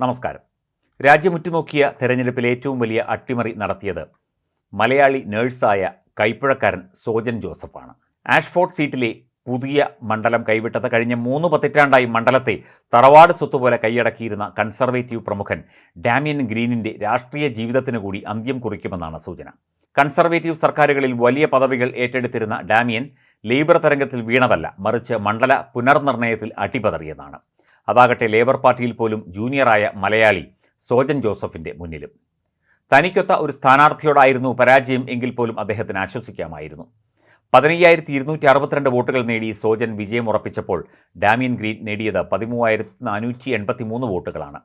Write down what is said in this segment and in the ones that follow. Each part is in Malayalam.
നമസ്കാരം. രാജ്യമുറ്റുനോക്കിയ തെരഞ്ഞെടുപ്പിൽ ഏറ്റവും വലിയ അട്ടിമറി നടത്തിയത് മലയാളി നേഴ്സായ കൈപ്പുഴക്കാരൻ സോജൻ ജോസഫാണ്. ആഷ്ഫോർട്ട് സീറ്റിലെ പുതിയ മണ്ഡലം കൈവിട്ടത് കഴിഞ്ഞ മൂന്ന് പതിറ്റാണ്ടായി മണ്ഡലത്തെ തറവാട് സ്വത്തുപോലെ കൈയടക്കിയിരുന്ന കൺസർവേറ്റീവ് പ്രമുഖൻ ഡാമിയൻ ഗ്രീനിന്റെ രാഷ്ട്രീയ ജീവിതത്തിന് കൂടി അന്ത്യം കുറിക്കുമെന്നാണ് സൂചന. കൺസർവേറ്റീവ് സർക്കാരുകളിൽ വലിയ പദവികൾ ഏറ്റെടുത്തിരുന്ന ഡാമിയൻ ലേബർ തരംഗത്തിൽ വീണതല്ല മറിച്ച് മണ്ഡല പുനർനിർണയത്തിൽ അട്ടിപതറിയതാണ് അതാകട്ടെ ലേബർ പാർട്ടിയിൽ പോലും ജൂനിയറായ മലയാളി സോജൻ ജോസഫിന്റെ മുന്നിലും. തനിക്കൊത്ത ഒരു സ്ഥാനാർത്ഥിയോടായിരുന്നു പരാജയം എങ്കിൽ പോലും അദ്ദേഹത്തിന് ആശ്വസിക്കാമായിരുന്നു. പതിനയ്യായിരത്തി ഇരുന്നൂറ്റി അറുപത്തിരണ്ട് വോട്ടുകൾ നേടി സോജൻ വിജയം ഉറപ്പിച്ചപ്പോൾ ഡാമിയൻ ഗ്രീൻ നേടിയത് പതിമൂവായിരത്തി നാനൂറ്റി എൺപത്തി മൂന്ന് വോട്ടുകളാണ്.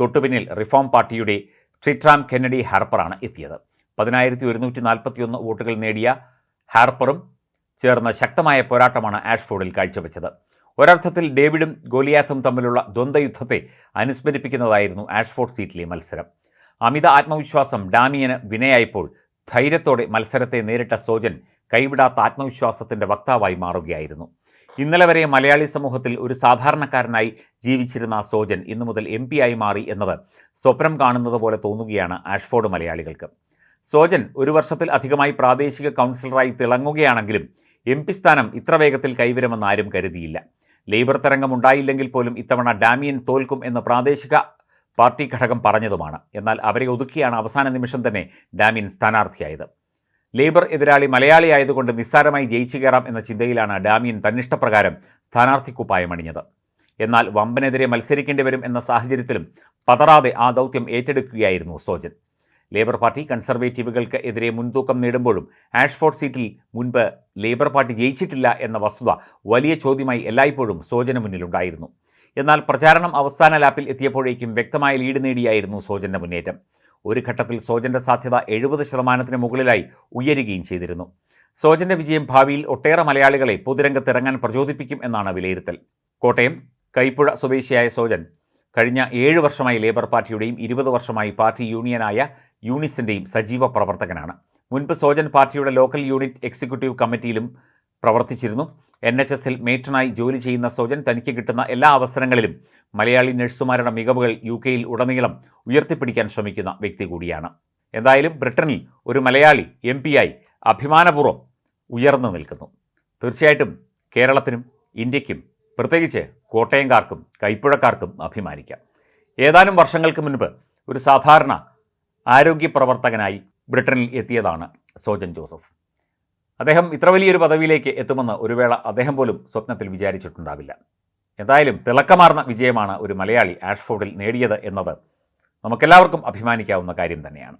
തൊട്ടുപിന്നിൽ റിഫോം പാർട്ടിയുടെ ട്രിട്രാം കെന്നഡി ഹാർപ്പറാണ് എത്തിയത്. പതിനായിരത്തി ഒരുന്നൂറ്റി നാൽപ്പത്തിയൊന്ന് വോട്ടുകൾ നേടിയ ഹാർപ്പറും ചേർന്ന് ശക്തമായ പോരാട്ടമാണ് ആഷ്ഫോർഡിൽ കാഴ്ചവെച്ചത്. ഒരർത്ഥത്തിൽ ഡേവിഡും ഗോലിയാത്തും തമ്മിലുള്ള ദ്വന്ദ്വയുദ്ധത്തെ അനുസ്മരിപ്പിക്കുന്നതായിരുന്നു ആഷ്ഫോർഡ് സീറ്റിലെ മത്സരം. അമിത ആത്മവിശ്വാസം ഡാമിയന് വിനയായപ്പോൾ ധൈര്യത്തോടെ മത്സരത്തെ നേരിട്ട സോജൻ കൈവിടാത്ത ആത്മവിശ്വാസത്തിന്റെ വക്താവായി മാറുകയായിരുന്നു. ഇന്നലെ വരെ മലയാളി സമൂഹത്തിൽ ഒരു സാധാരണക്കാരനായി ജീവിച്ചിരുന്ന സോജൻ ഇന്നു മുതൽ എം ആയി മാറി എന്നത് സ്വപ്നം കാണുന്നത് പോലെ തോന്നുകയാണ് ആഷ്ഫോർഡ് മലയാളികൾക്ക്. സോജൻ ഒരു വർഷത്തിൽ അധികമായി പ്രാദേശിക കൗൺസിലറായി തിളങ്ങുകയാണെങ്കിലും എം സ്ഥാനം ഇത്ര വേഗത്തിൽ കൈവരുമെന്ന് ആരും കരുതിയില്ല. ലേബർ തരംഗം ഉണ്ടായില്ലെങ്കിൽ പോലും ഇത്തവണ ഡാമിയൻ തോൽക്കും എന്ന് പ്രാദേശിക പാർട്ടി ഘടകം പറഞ്ഞതുമാണ്. എന്നാൽ അവരെ ഒതുക്കിയാണ് അവസാന നിമിഷം തന്നെ ഡാമിയൻ സ്ഥാനാർത്ഥിയായത്. ലേബർ എതിരാളി മലയാളിയായതുകൊണ്ട് നിസ്സാരമായി ജയിച്ചു കയറാം എന്ന ചിന്തയിലാണ് ഡാമിയൻ തന്നിഷ്ടപ്രകാരം സ്ഥാനാർത്ഥി കുപ്പായം അണിഞ്ഞത്. എന്നാൽ വമ്പനെതിരെ മത്സരിക്കേണ്ടി വരും എന്ന സാഹചര്യത്തിലും പതറാതെ ആ ദൗത്യം ഏറ്റെടുക്കുകയായിരുന്നു സോജൻ. ലേബർ പാർട്ടി കൺസർവേറ്റീവുകൾക്ക് എതിരെ മുൻതൂക്കം നേടുമ്പോഴും ആഷ്ഫോർഡ് സീറ്റിൽ മുൻപ് ലേബർ പാർട്ടി ജയിച്ചിട്ടില്ല എന്ന വസ്തുത വലിയ ചോദ്യമായി എല്ലായ്പ്പോഴും സോജന് മുന്നിലുണ്ടായിരുന്നു. എന്നാൽ പ്രചാരണം അവസാന ലാപ്പിൽ എത്തിയപ്പോഴേക്കും വ്യക്തമായ ലീഡ് നേടിയായിരുന്നു സോജന്റെ മുന്നേറ്റം. ഒരു ഘട്ടത്തിൽ സോജന്റെ സാധ്യത എഴുപത് ശതമാനത്തിന് മുകളിലായി ഉയരുകയും ചെയ്തിരുന്നു. സോജന്റെ വിജയം ഭാവിയിൽ ഒട്ടേറെ മലയാളികളെ പൊതുരംഗത്തിറങ്ങാൻ പ്രചോദിപ്പിക്കും എന്നാണ് വിലയിരുത്തൽ. കോട്ടയം കൈപ്പുഴ സ്വദേശിയായ സോജൻ കഴിഞ്ഞ ഏഴ് വർഷമായി ലേബർ പാർട്ടിയുടെയും ഇരുപത് വർഷമായി പാർട്ടി യൂണിയനായ യൂണിസിന്റെയും സജീവ പ്രവർത്തകനാണ്. മുൻപ് സോജൻ പാർട്ടിയുടെ ലോക്കൽ യൂണിറ്റ് എക്സിക്യൂട്ടീവ് കമ്മിറ്റിയിലും പ്രവർത്തിച്ചിരുന്നു. എൻ എച്ച് എസിൽ മേറ്റനായി ജോലി ചെയ്യുന്ന സോജൻ തനിക്ക് കിട്ടുന്ന എല്ലാ അവസരങ്ങളിലും മലയാളി നഴ്സുമാരുടെ മികവുകൾ യു കെയിൽ ഉടനീളം ഉയർത്തിപ്പിടിക്കാൻ ശ്രമിക്കുന്ന വ്യക്തി കൂടിയാണ്. എന്തായാലും ബ്രിട്ടനിൽ ഒരു മലയാളി എം ആയി അഭിമാനപൂർവം ഉയർന്നു നിൽക്കുന്നു. തീർച്ചയായിട്ടും കേരളത്തിനും ഇന്ത്യക്കും പ്രത്യേകിച്ച് കോട്ടയംകാർക്കും കൈപ്പുഴക്കാർക്കും അഭിമാനിക്കാം. ഏതാനും വർഷങ്ങൾക്ക് മുൻപ് ഒരു സാധാരണ ആരോഗ്യ പ്രവർത്തകനായി ബ്രിട്ടനിൽ എത്തിയതാണ് സോജൻ ജോസഫ്. അദ്ദേഹം ഇത്ര വലിയൊരു പദവിയിലേക്ക് എത്തുമെന്ന് ഒരു വേള അദ്ദേഹം പോലും സ്വപ്നത്തിൽ വിചാരിച്ചിട്ടുണ്ടാവില്ല. എന്തായാലും തിളക്കമാർന്ന വിജയമാണ് ഒരു മലയാളി ആഷ്ഫോർഡിൽ നേടിയത് എന്നത് നമുക്കെല്ലാവർക്കും അഭിമാനിക്കാവുന്ന കാര്യം തന്നെയാണ്.